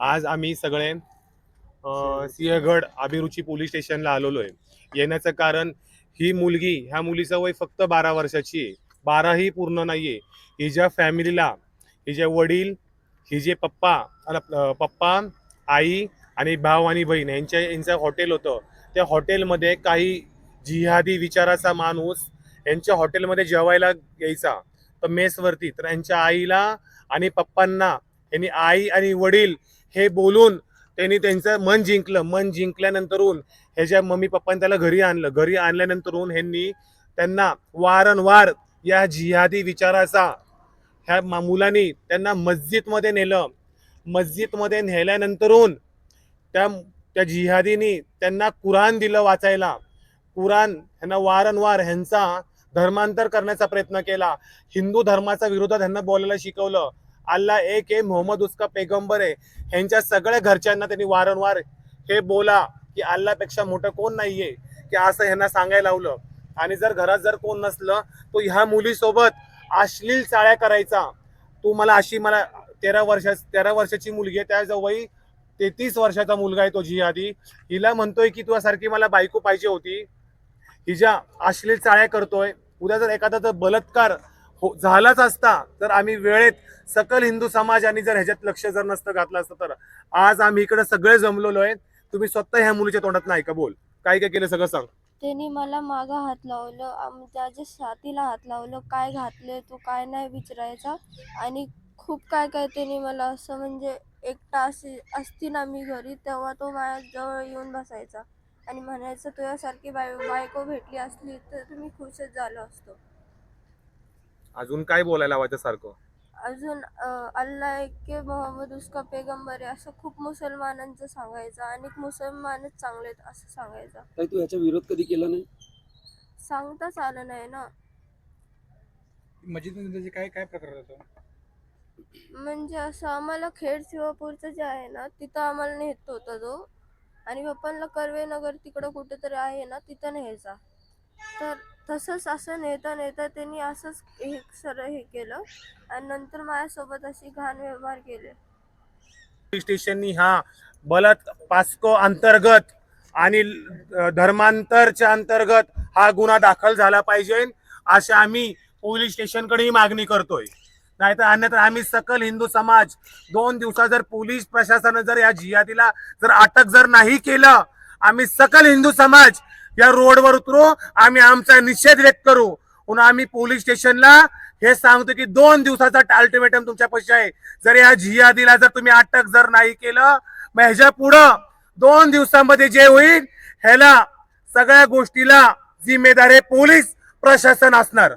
आज आम्ही सगळे सिंहगड अभिरुची पोलीस स्टेशनला आलेलो आहे. येण्याचं कारण ही मुलगी ह्या मुलीचं वय फक्त बारा वर्षाची आहे. बाराही पूर्ण नाही आहे हिच्या फॅमिलीला हिचे वडील हिचे पप्पा पप्पा आई आणि भाव आणि बहीण यांच्या यांचं हॉटेल होतं. त्या हॉटेलमध्ये काही जिहादी विचाराचा माणूस यांच्या हॉटेलमध्ये जेवायला यायचा. तर मेसवरती तर यांच्या आईला आणि पप्पांना यांनी आई आणि वडील हे बोलून त्यांनी त्यांचं मन जिंकलं. मन जिंकल्यानंतरून ह्याच्या मम्मी पप्पाने त्याला घरी आणलं घरी आणल्यानंतरून ह्यांनी त्यांना वारंवार या जिहादी विचाराचा ह्या मुलांनी त्यांना मस्जिदमध्ये नेलं. मस्जिदमध्ये नेल्यानंतरून त्या त्या जिहादीनी त्यांना कुराण दिलं वाचायला. कुराण ह्यांना वारंवार ह्यांचा धर्मांतर करण्याचा प्रयत्न केला. हिंदू धर्माचा विरोधात ह्यांना बोलायला शिकवलं. अल्ला एक आहे मोहम्मद उसका पैगंबर आहे ह्यांच्या सगळ्या घरच्यांना त्यांनी वारंवार हे बोला की अल्लापेक्षा मोठं कोण नाहीये? की असं ह्यांना सांगायला लावलं. आणि जर घरात जर कोण नसलं तो ह्या मुलीसोबत अश्लील चाळ्या करायचा. तू मला अशी मला तेरा वर्षा तेरा वर्षाची मुलगी आहे त्याजवळ तेहतीस वर्षाचा मुलगा आहे तो जिहादी हिला म्हणतोय की तुझ्यासारखी मला बायको पाहिजे होती. हिच्या अश्लील चाळ्या करतोय. उद्या जर एखादा जर बलात्कार हो झालाच असता. तर आम्ही वेळेत सकल हिंदू समाजाने जर ह्याच्यात लक्ष जर नसतं घातलं असतं तर आज आम्ही इकडे सगळे जमलेलो आहे तुम्ही स्वतः ह्या मुलीच्या तोंडात नाही का बोल? काय काय केलं सगळं सांग. त्यांनी मला मागा हात लावलं आम- माझ्या छातीला हात लावलं काय घातले तू काय नाही विचारायचा. आणि खूप काय काय त्यांनी मला असं म्हणजे एकटा असे असती ना मी घरी तेव्हा तो माझ्या जवळ येऊन बसायचा. आणि म्हणायचं तुझ्यासारखी बाय बायको भेटली असली तर तुम्ही खुशच झालो असतो. अजून काय बोलायला लावायचं सारखं अजून अं, अल्लाह एक के मोहम्मद उसका पेगंबर आहे असं खूप मुसलमानांचं सांगायचं आणि मुसलमानच चांगले आहेत असं सांगायचं. ताई तू ह्याचा विरोध कधी केला नाही? सांगताच आलं नाही ना. त्याचे काय काय प्रकार होतो? म्हणजे असं आम्हाला खेड शिवापूरचं जे आहे ना तिथं आम्हाला नेत होता तो. आणि पप्पांना कर्वे नगर तिकडं कुठेतरी आहे ना तिथं न्यायचा. तर तसंच असं नेता नेता त्यांनी असंच हे सरळ हे केलं आणि नंतर माझ्यासोबत अशी घाण व्यवहार केले. पोलीस स्टेशननी हा बलात् पास्को अंतर्गत आणि धर्मांतरच्या अंतर्गत हा गुन्हा दाखल झाला पाहिजे अशी आम्ही पोलीस स्टेशनकडे ही मागणी करतोय. नाहीतर अन्यथा आम्ही सकल हिंदू समाज दोन दिवसात जर पोलीस प्रशासनानं जर या जियादीला जर अटक जर नाही केलं आम्ही सकल हिंदू समाज या रोडवर उतरू आम्ही आमचा निषेध व्यक्त करू. म्हणून आम्ही पोलीस स्टेशनला हे सांगतो की दोन दिवसाचा अल्टिमेटम तुमच्या पैसे आहे. जर या जिहादीला जर तुम्ही अटक जर नाही केलं मग ह्याच्या पुढं दोन दिवसामध्ये जे होईल ह्याला सगळ्या गोष्टीला जिम्मेदार हे पोलीस प्रशासन असणार.